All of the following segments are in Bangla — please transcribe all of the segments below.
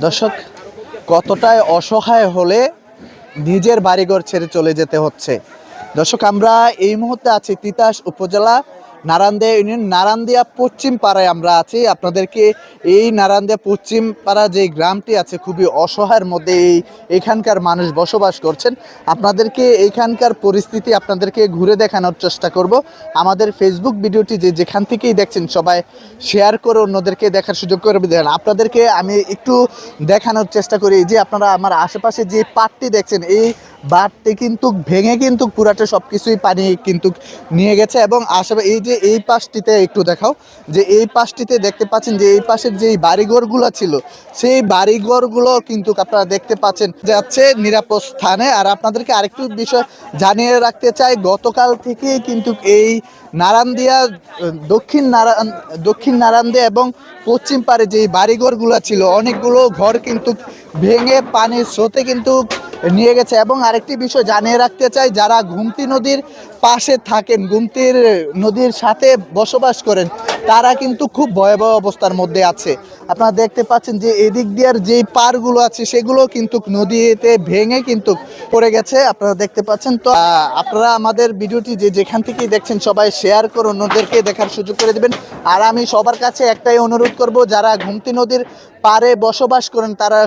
দর্শক কতটায় অসহায় হলে নিজের বাড়িঘর ছেড়ে চলে যেতে হচ্ছে? দর্শক, আমরা এই মুহূর্তে আছি তিতাস উপজেলা নারান্দিয়া ইউনিয়ন, নারান্দিয়া পশ্চিম পাড়ায় আমরা আছি। আপনাদেরকে এই নারান্দিয়া পশ্চিম পাড়া যে গ্রামটি আছে, খুবই অসহায়ের মধ্যে এই এখানকার মানুষ বসবাস করছেন। আপনাদেরকে এখানকার পরিস্থিতি আপনাদেরকে ঘুরে দেখানোর চেষ্টা করব। আমাদের ফেসবুক ভিডিওটি যে যেখান থেকেই দেখছেন, সবাই শেয়ার করে অন্যদেরকে দেখার সুযোগ করে দেন। আপনাদেরকে আমি একটু দেখানোর চেষ্টা করি যে আপনারা আমার আশেপাশে যে পাটটি দেখছেন, এই বাঁধটি কিন্তু ভেঙে কিন্তু পুরাটা সব কিছুই পানি কিন্তু নিয়ে গেছে এবং আশেপাশে এই যে এই পাশটিতে একটু দেখাও, যে এই পাশটিতে দেখতে পাচ্ছেন যে এই পাশের যে বাড়িঘরগুলো ছিল, সেই বাড়িঘরগুলো কিন্তু আপনারা দেখতে পাচ্ছেন যাচ্ছে নিরাপদ স্থানে। আর আপনাদেরকে আরেকটু বিষয় জানিয়ে রাখতে চাই, গতকাল থেকে কিন্তু এই নারান্দিয়া দক্ষিণ নারায়ণ, দক্ষিণ নারান্দিয়া এবং পশ্চিম পাড়ে যে বাড়িঘরগুলো ছিল, অনেকগুলো ঘর কিন্তু ভেঙে পানির স্রোতে কিন্তু নিয়ে গেছে। এবং আরেকটি বিষয় জানিয়ে রাখতে চাই, যারা ঘুমতি নদীর পাশে থাকেন, গুমতির নদীর সাথে বসবাস করেন, তারা কিন্তু খুব ভয়াবহ অবস্থার মধ্যে আছে। আপনারা দেখতে পাচ্ছেন যে এদিক দিয়ার যে পারগুলো আছে, সেগুলো কিন্তু নদীতে ভেঙে কিন্তু পড়ে গেছে। আপনারা দেখতে পাচ্ছেন তো আপনারা আমাদের ভিডিওটি যে যেখান থেকেই দেখছেন, সবাই শেয়ার করে অন্যদেরকে দেখার সুযোগ করে দেবেন। আর আমি সবার কাছে একটাই অনুরোধ করব, যারা ঘুমতি নদীর পারে বসবাস করেন, তারা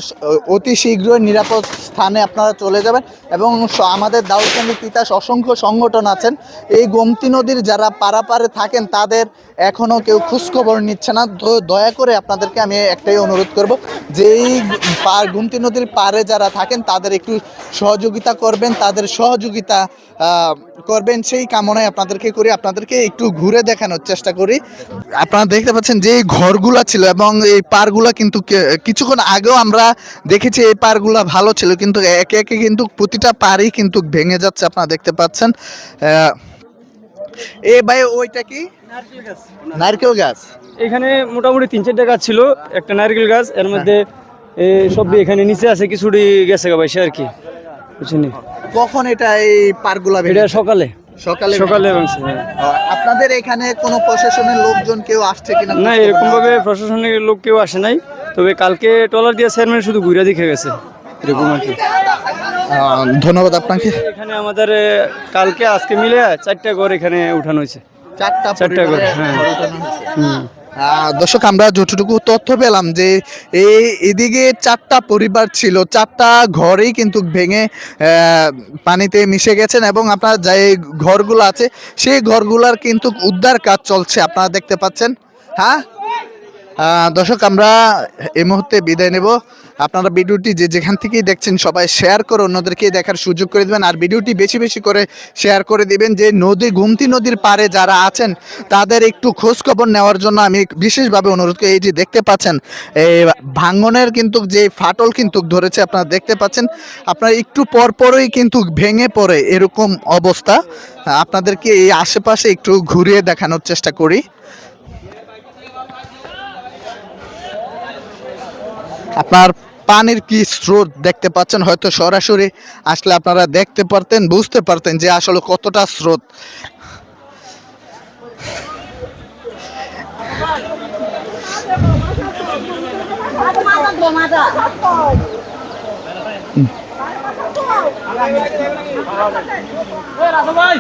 অতি শীঘ্রই নিরাপদ স্থানে আপনারা চলে যাবেন এবং আমাদের দাউদকান্দি তিতাস অসংখ্য সংগঠন আছেন। এই গোমতী নদীর যারা পারাপারে থাকেন, তাদের এখনও কেউ খোঁজখবর নিচ্ছে না। তো দয়া করে আপনাদেরকে আমি একটাই অনুরোধ করব যে এই পার গুমতি নদীর পারে যারা থাকেন, তাদের একটু সহযোগিতা করবেন, তাদের সহযোগিতা করবেন, সেই কামনায় আপনাদেরকে করি। আপনাদেরকে একটু ঘুরে দেখানোর চেষ্টা করি। আপনারা দেখতে পাচ্ছেন যে ঘরগুলা ছিল এবং এই পারগুলা কিন্তু কিছুক্ষণ আগেও আমরা দেখেছি এই পারগুলা ভালো ছিল কিন্তু একে একে কিন্তু প্রতিটা পারই কিন্তু ভেঙে যাচ্ছে আপনারা দেখতে পাচ্ছেন। এ ভাই ওইটা কি? নারকেল গাছ। এখানে মোটামুটি তিন চারটা গাছ ছিল একটা নারকেল গাছ এর মধ্যে এ, সবজি এখানে নিচে আছে কিছুটি গেছে গা ভাই সে আর কি। বুঝছেন কখন এটা এই পারগুলা এটা সকালে। সকালে সকালে হ্যাঁ। আপনাদের এখানে কোনো প্রশাসনের লোকজন কেউ আসছে কিনা? না এরকম ভাবে প্রশাসনিক লোক কেউ আসে নাই। তবে কালকে ট্রলার দিয়ে চেয়ারম্যান শুধু ঘুরে দেখে গেছে এরকম আর কি ধন্যবাদ আপনাকে এখানে আমাদের কালকে আজকে মিলে চারটা ঘর এখানে উঠানো হয়েছে চারটা চারটা হ্যাঁ। ঘর হয়েছে। হুম। দর্শক আমরা যতটুকু তথ্য পেলাম যে এই এদিকে চারটা পরিবার ছিল চারটা ঘরেই কিন্তু ভেঙে পানিতে মিশে গেছেন এবং আপনার যে ঘরগুলো আছে সেই ঘরগুলোর কিন্তু উদ্ধার কাজ চলছে আপনারা দেখতে পাচ্ছেন হ্যাঁ দর্শক, আমরা এই মুহূর্তে বিদায় নেব। আপনারা ভিডিওটি যে যেখান থেকেই দেখছেন, সবাই শেয়ার করে অন্যদেরকে দেখার সুযোগ করে দেবেন। আর ভিডিওটি বেশি বেশি করে শেয়ার করে দিবেন যে নদী, গুমতি নদীর পারে যারা আছেন, তাদের একটু খোঁজ খবর নেওয়ার জন্য আমি বিশেষভাবে অনুরোধ করি। এই যে দেখতে পাচ্ছেন, এই ভাঙ্গনের কিন্তু যে ফাটল কিন্তু ধরেছে, আপনারা দেখতে পাচ্ছেন, আপনারা একটু পরপরই কিন্তু ভেঙে পড়ে এরকম অবস্থা। আপনাদেরকে এই আশেপাশে একটু ঘুরিয়ে দেখানোর চেষ্টা করি। আপনার পানির কি স্রোত দেখতে পাচ্ছেন? হয়তো সরাসরি আসলে আপনারা দেখতে পারতেন, বুঝতে পারতেন যে আসলে কতটা স্রোত। ভাই